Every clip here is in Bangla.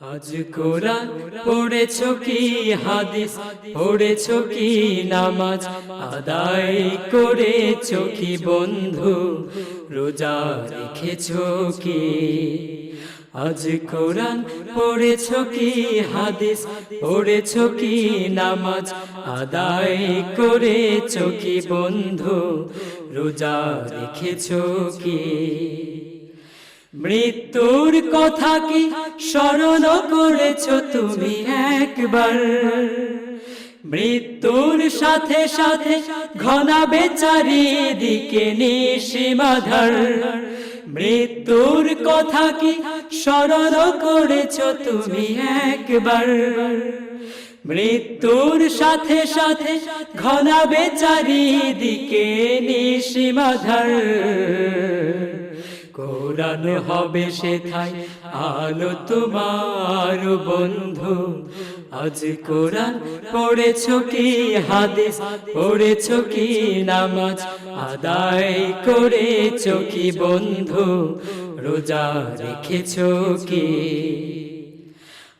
আজ কোরআন পড়েছ কি হাদিস? পড়েছ কি নামাজ? আদায় করেছ কি বন্ধু? রোজা রেখেছ কি? আজ কোরআন পড়েছ কি হাদিস? পড়েছ কি নামাজ? আদায় করেছ কি বন্ধু? রোজা রেখেছ কি? মৃত্যুর কথা কি স্মরণ করেছ তুমি একবার? মৃত্যুর সাথে সাথে ঘনা বেচারি দিকে নিশিমাধার। মৃত্যুর কথা কি স্মরণ করেছ তুমি একবার? মৃত্যুর সাথে সাথে ঘনা বেচারি দিকে নিশিমাধার। কোরআন হবে সেথায় আলো তোমার বন্ধু। আজ কোরআন পড়েছ কি হাদিস? পড়েছ কি নামাজ? আদায় করেছ কি বন্ধু? রোজা রেখেছ কি?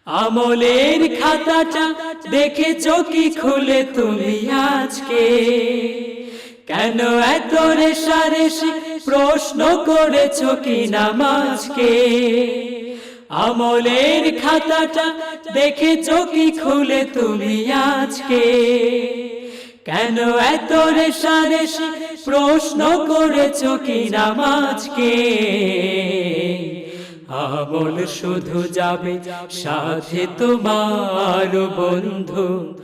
আমলের খাতাটা দেখেছ কি খুলে তুমি আজকে? কেন এত রেশারেশি প্রশ্ন করেছ কি নামাজকে? আমলের খাতাটা দেখেছ কি খুলে তুমি আজকে? কেন এত রেশারেশি প্রশ্ন করেছ কি নামাজকে? আমল শুধু যাবে সাথে তোমার বন্ধু।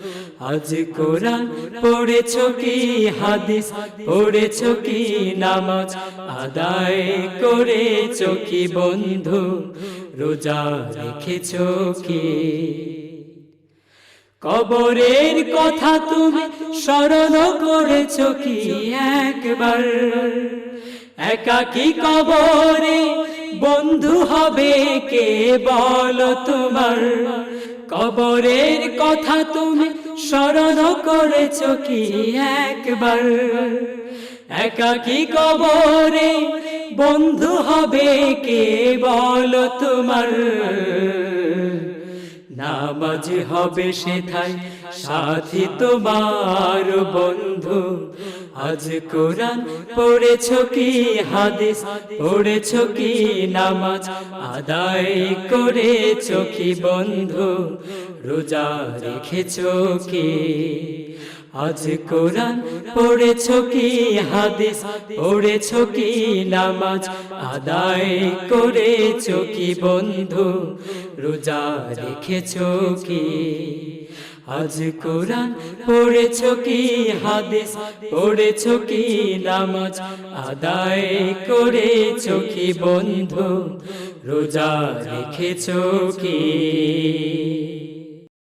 আজ কোরআন পড়েছ কি হাদিস? পড়েছ কি নামাজ? আদায় করেছ কি বন্ধু? রোজা রেখেছ কি? কবরের কথা তুমি স্মরণ করেছ কি একবার? একাকি কবরে বন্ধু কে বল তোমার। কবরের কথা তুমি স্মরণ করেছ কি একবার? একাকি কবরে বন্ধু হবে কে বল তোমার? নামাজ হবে সেথায় সাথী তোমার বন্ধু। আজ কোরআন পড়েছ কি হাদিস? পড়েছ কি নামাজ? আদায় করেছ কি বন্ধু? রোজা রেখেছ কি? আজ কোরআন পড়েছ কি হাদিস? পড়েছ কি নামাজ? আদায় করেছ কি বন্ধু? রোজা রেখেছ কি? আজ কোরআন পড়েছ কি হাদিস? পড়েছ কি নামাজ? আদায় করেছ কি বন্ধু? রোজা রেখেছ কি?